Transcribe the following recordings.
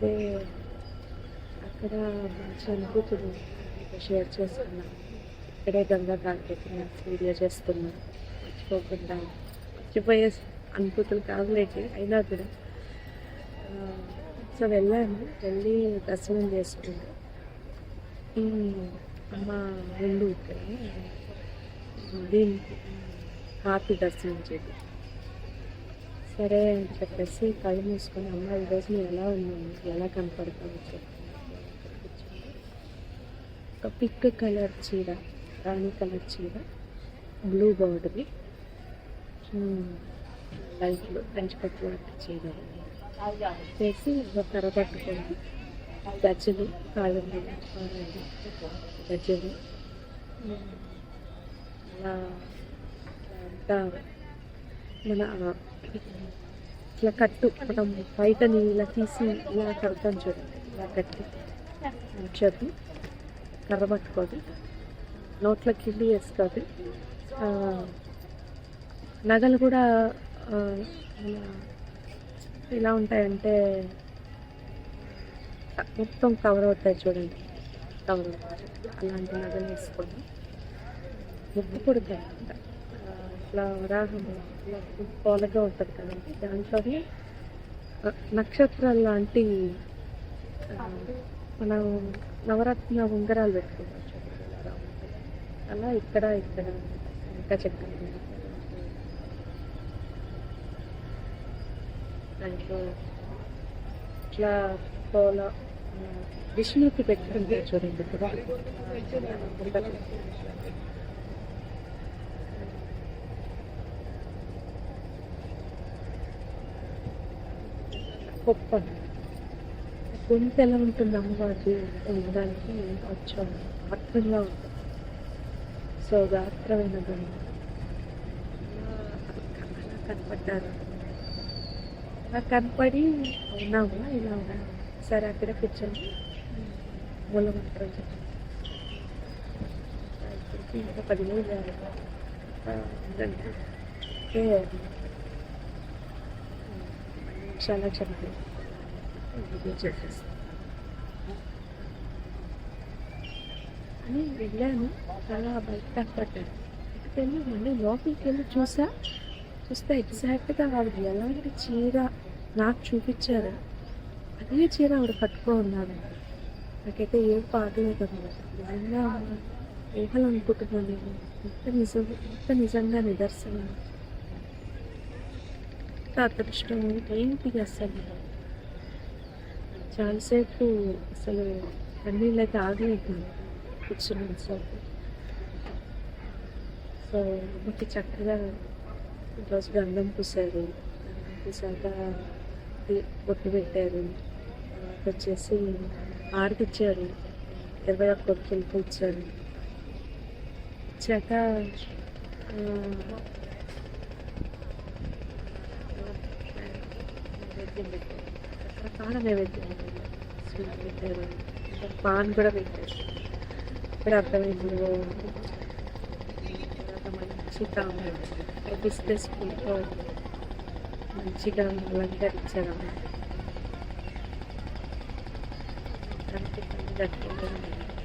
అయితే అక్కడ మంచి అనుభూతులు షేర్ చేసుకున్నాను ఇక్కడే గంగా ఘాట్ పెట్టిన వీడియో చేస్తున్నా మర్చిపోకుండా మర్చిపోయే అనుభూతులు కాదులేంటి అయినా కూడా సో వెళ్ళాను వెళ్ళి దర్శనం చేసుకున్నాను అమ్మ రెండు ఇక్కడ దీనికి హారతి దర్శనం చేసి సరే అని చెప్పేసి కళ్ళు మూసుకొని అమ్మ ఈరోజు నేను ఎలా ఉన్నాను ఎలా కనపడతాను ఒక పిక్ కలర్ చీర రాణి కలర్ చీర బ్లూ బార్డర్ లైట్లు పెంచుకట్టు లాంటి చీర చేసి ఒక కర్ర పట్టుకొని గజ్జలు కాళ్ళు గజ్జలు. అలా అంతా మన ఇట్లా కట్టు మనం బయటని ఇలా తీసి ఇలా కడతాం చూడండి ఇలా కట్టి ఉంచదు కర్ర పట్టుకోదు. నోట్లో కిల్లి వేసుకోదు. నగలు కూడా ఎలా ఉంటాయంటే మొత్తం కవర్ అవుతాయి చూడండి. కవర్ అవుతాయి అలాంటి నగలు వేసుకొని. ముగ్గు కొడుతాయి ఇట్లా వరాహం ఇట్లా ఉంటుంది కదండి దాంట్లోనే నక్షత్రాలు లాంటి మనం నవరత్న ఉంగరాలు పెట్టుకుంటాం. అలా ఇక్కడ ఇక్కడ ఇంకా చెప్తాను దాంట్లో ఇట్లా పోల విష్ణుకి పెట్టుకుంటే చూడండి ఇక్కడ ఉంటుంది. గొప్ప. గొంతు ఎలా ఉంటుంది అమ్మవారి ఉండడానికి కొంచెం ఆత్రంగా ఉంటుంది. సో గాత్రమైన గొంతు. అలా కనపడ్డారు. అలా కనపడి ఉన్నామా ఇలా ఉన్నా సరే అక్కడ కూర్చొని మూలమంత్రం చెప్పి ఇప్పటికి ఇంకా పది రోజులు ఉందంటే చాలా చెప్పాలి అని వెళ్ళాను. చాలా బయట కనపడ్డాను. వెళ్ళి మళ్ళీ లోపలికి వెళ్ళి చూసా. చూస్తే ఎగ్జాక్ట్గా ఆవిడ ఎలాంటి చీర నాకు చూపించారు? అదే చీర ఆవిడ కట్టుకో ఉన్నాడు. నాకైతే ఏం పాడలేదు అన్నమాట. నిజంగా ఊహలు అనుకుంటున్నాను నేను. ఎంత నిజం ఎంత నిజంగా నిదర్శనం. అదృష్టం ఏంటి అసలు? చాలాసేపు అసలు కన్నీళ్ళు అయితే ఆగలేదు. కూర్చున్నాను సార్ సో అమ్మకి చక్కగా ఈరోజు గంధం పూసారు గంధం పూసాక బొట్టు పెట్టారు. తర్వాత వచ్చేసి ఆరతిచ్చారు ఇరవై ఒక్క కొడుకులకి ఇచ్చారు ఇచ్చాక ఆ, నైవేద్యం పెట్టారు రకరకాల నైవేద్యం స్వీట్ పెట్టారు పాన్ కూడా పెట్టారు ఇక్కడ అర్థమైంది తర్వాత మంచి తాము బిస్కెట్స్ స్కూల్తో మంచిగా అలంకరించారు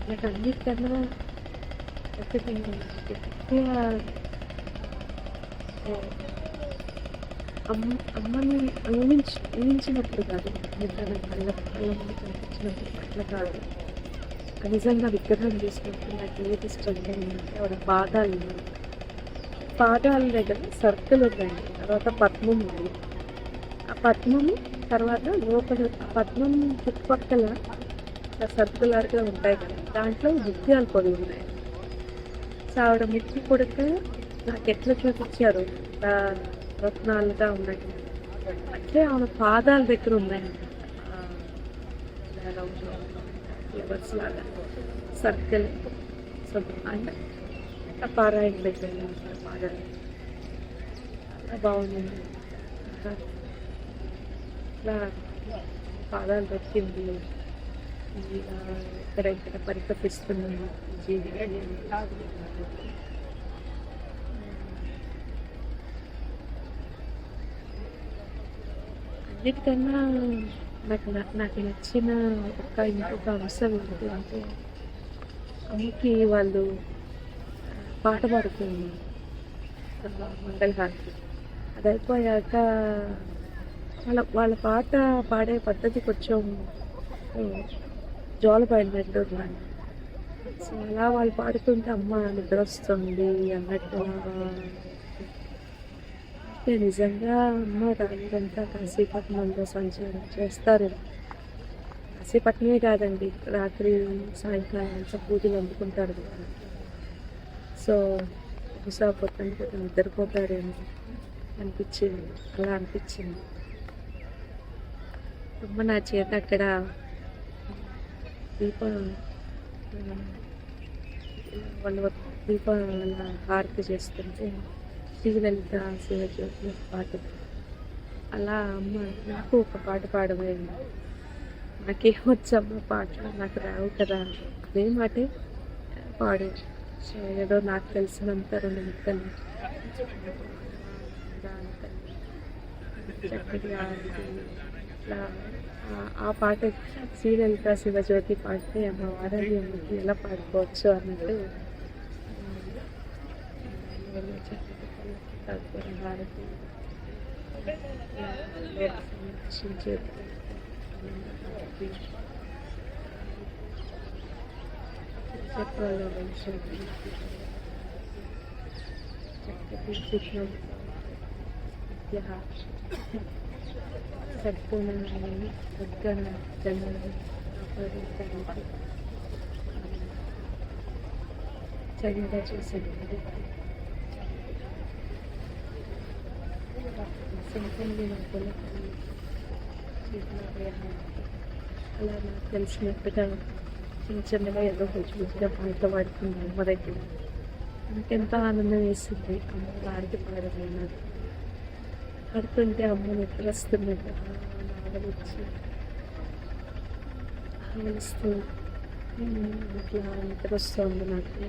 నాకు అన్నిటికన్నా ఎక్కువ అమ్మ అమ్మని ఊహించి ఊహించినప్పుడు కాదు నిజంగా కళ్ళ కళ్ళ ముందు కనిపించినప్పుడు పట్ల కాదు. నిజంగా విగ్రహం చేసినప్పుడు నాకు ఏది స్ట్రెంగ్ అంటే ఆవిడ పాదాలు ఉన్నాయి. పాదాల దగ్గర సర్కిల్ ఉందండి తర్వాత పద్మం ఉంది. ఆ పద్మము తర్వాత లోపల పద్మం చుట్టుపక్కల సర్కులర్గా ఉంటాయి కదా దాంట్లో ముత్యాలు పొడి ఉన్నాయి. సో ఆవిడ ముత్తి కొడుక నాకు ఎట్లా చూపించారు? రత్నాలుగా ఉన్నాయి. అట్లే ఆమె పాదాల దగ్గర ఉన్నాయి. ఫ్లవర్స్ లాగా. సర్కిల్ సో అంటే పారాయణ దగ్గర పాదాలు. చాలా బాగుంది ఇట్లా పాదాలు దొరికింది ఇలా ఇక్కడ ఇక్కడ పరికపిస్తున్నాను జీవి. అన్నిటికన్నా నాకు నాకు నచ్చిన ఒక ఇంకొక అంశం ఏంటి అంటే అమ్మకి వాళ్ళు పాట పాడుతుంది మంగళహారతి అది అయిపోయాక వాళ్ళ వాళ్ళ పాట పాడే పద్ధతి కొంచెం జోలపడినట్టు ఉన్నాను సో అలా వాళ్ళు పాడుతుంటే అమ్మ నిద్ర వస్తుంది అన్నట్టు నిజంగా అమ్మ రాత్రంతా కాశీపట్నంలో సంచారం చేస్తారు. కాశీపట్నమే కాదండి రాత్రి సాయంకాలం అంతా పూజలు అందుకుంటారు కదా. సో బహుశా పొద్దున పొద్దున నిద్రపోతారేమో అనిపించింది అలా అనిపించింది. అమ్మ నా చేత అక్కడ దీపం దీపం హారతి చేస్తుంటే శ్రీలలిత శివజ్యోతి పాట. అలా అమ్మ నాకు ఒక పాట పాడమైంది నాకేమొచ్చమ్మ పాటలు నాకు రావు కదా. అదే మాటే పాడు. సో ఏదో నాకు తెలిసినంత రెండు ముక్కలు. చక్కటి ఇట్లా ఆ- పాట శ్రీలలిత శివజ్యోతి పాడితే అమ్మ వారాలి అమ్మకి ఎలా పాడుకోవచ్చు అన్నట్టు. ఆ, ከብር ማለት ነው። ስንት ሰጎነገናገ ተገዳጭ ሰግ సద్గణ జనాన్ని కాపాడటానికి చదివిగా అలా నాకు తెలిసినట్టుగా చిన్న చిన్నగా ఏదో కొంచెం కొంచెంగా పాట పాడుతున్నాను మా దగ్గర నాకెంతో ఆనందం వేసింది అమ్మ వారికి పాడలేదు పడుతుంటే అమ్మ నిద్ర వస్తున్నట్టు నావలు వచ్చి ఆవలిస్తూ ఇట్లా నిద్ర వస్తుంది నాకు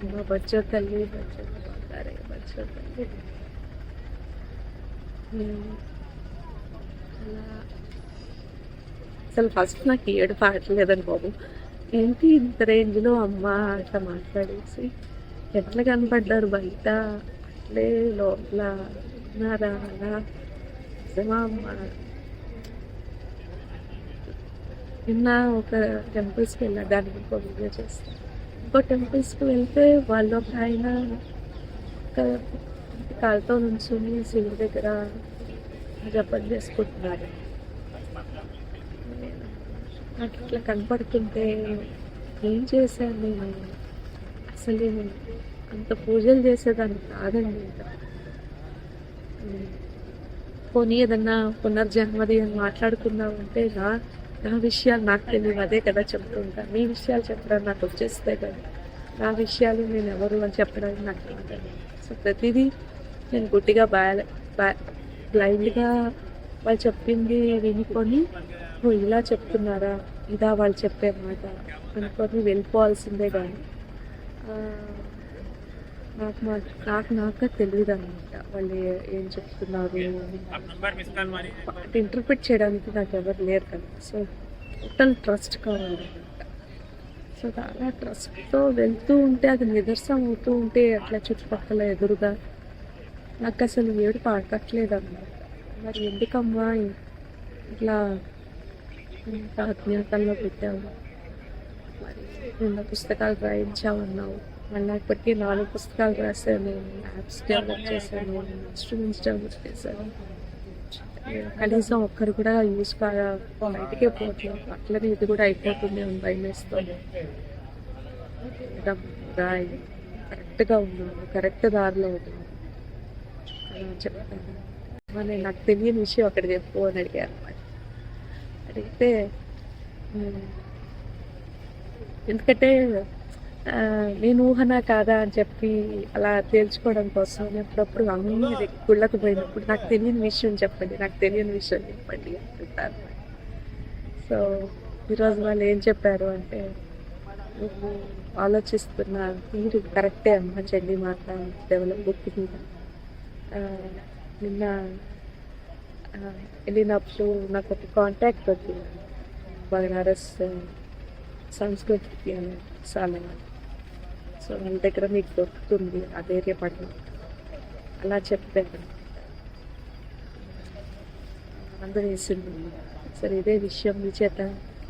అమ్మ బచ్చో తల్లి బచ్చో బంగారే బచ్చో తల్లి అసలు ఫస్ట్ నాకు ఏడు పాడలేదని బాబు. ఏంటి ఇంత రేంజ్లో అమ్మ అట్లా మాట్లాడేసి ఎట్లా కనపడ్డారు బయట? అట్లే లోపల ఉన్నారా? అలా. నిజమా అమ్మ. నిన్న ఒక టెంపుల్స్కి వెళ్ళా దానికి ఇంకో వీడియో చేస్తాను ఇంకో టెంపుల్స్కి వెళ్తే వాళ్ళు ఒక ఆయన ఒక కాలుతో నుంచుని శివుడి దగ్గర జపం చేసుకుంటున్నారు. నాకు ఇట్లా కనపడుతుంటే ఏం చేశాను నేను? అసలు నేను అంత పూజలు చేసేదాన్ని కాదండి. పోనీ ఏదన్నా పునర్జన్మది అని మాట్లాడుకున్నామంటే నా నా విషయాలు నాకు తెలియదు. అదే కదా చెప్తుంటా. మీ విషయాలు చెప్పడం నాకు వచ్చేస్తాయి కదా. నా విషయాలు నేను ఎవరు అని చెప్పడానికి నాకు తెలియదు. సో ప్రతిదీ నేను గుడ్డిగా బ్లైండ్గా వాళ్ళు చెప్పింది వినుకొని నువ్వు ఇలా చెప్తున్నారా? ఇదా వాళ్ళు చెప్పే మాట. అనుకొని వెళ్ళిపోవాల్సిందే కానీ నాకు మా నాకు నాకు తెలియదు అనమాట వాళ్ళు ఏం చెప్తున్నారు ఇంటర్ప్రిట్ చేయడానికి నాకు ఎవరు లేరు కదా సో టోటల్ ట్రస్ట్ కావాలన్నమాట సో అలా ట్రస్ట్తో వెళ్తూ ఉంటే అది నిదర్శనం అవుతూ ఉంటే అట్లా చుట్టుపక్కల ఎదురుగా నాకు అసలు ఏడు పాడకట్లేదు అన్నమాట మరి ఎందుకమ్మా ఇట్లా అజ్ఞాతంలో పెట్టావు? మరి రెండు పుస్తకాలు రాయించామన్నావు మళ్ళీ ఇప్పటికీ నాలుగు పుస్తకాలు రాశాను యాప్స్ డెవలప్ చేశాను ఇన్స్ట్రుమెంట్స్ డెవలప్ చేశాను. కనీసం ఒక్కరు కూడా యూస్ కాగా బయటికే పోవట్లేదు. అట్లనే ఇది కూడా అయిపోతుంది అని భయం వేస్తుంది కరెక్ట్గా ఉన్నాను కరెక్ట్ దారిలో ఉన్నాను చెప్పాను మరి నాకు తెలియని విషయం అక్కడ చెప్పు అని అడిగారు అనమాట అడిగితే ఎందుకంటే నేను ఊహనా కాదా అని చెప్పి అలా తేల్చుకోవడం కోసం ఎప్పుడప్పుడు అన్ని గుళ్ళకు పోయినప్పుడు నాకు తెలియని విషయం చెప్పండి నాకు తెలియని విషయం చెప్పండి అంటుంటారు. సో ఈరోజు వాళ్ళు ఏం చెప్పారు అంటే నువ్వు ఆలోచిస్తున్న తీరు కరెక్టే అమ్మ చెల్లి మాట డెవలప్ బుక్ నిన్న వెళ్ళినప్పుడు నాకు ఒక కాంటాక్ట్ వచ్చింది. బనారస్ సంస్కృతి చాలా సో మన దగ్గర మీకు దొరుకుతుంది ఆ ధైర్యపడి అలా చెప్పాను అందరూ వేసింది సరే ఇదే విషయం మీ చేత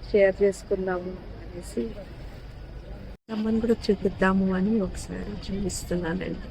షేర్ చేసుకుందాము అనేసి. అమ్మని కూడా చూపిద్దాము అని ఒకసారి చూపిస్తున్నానండి.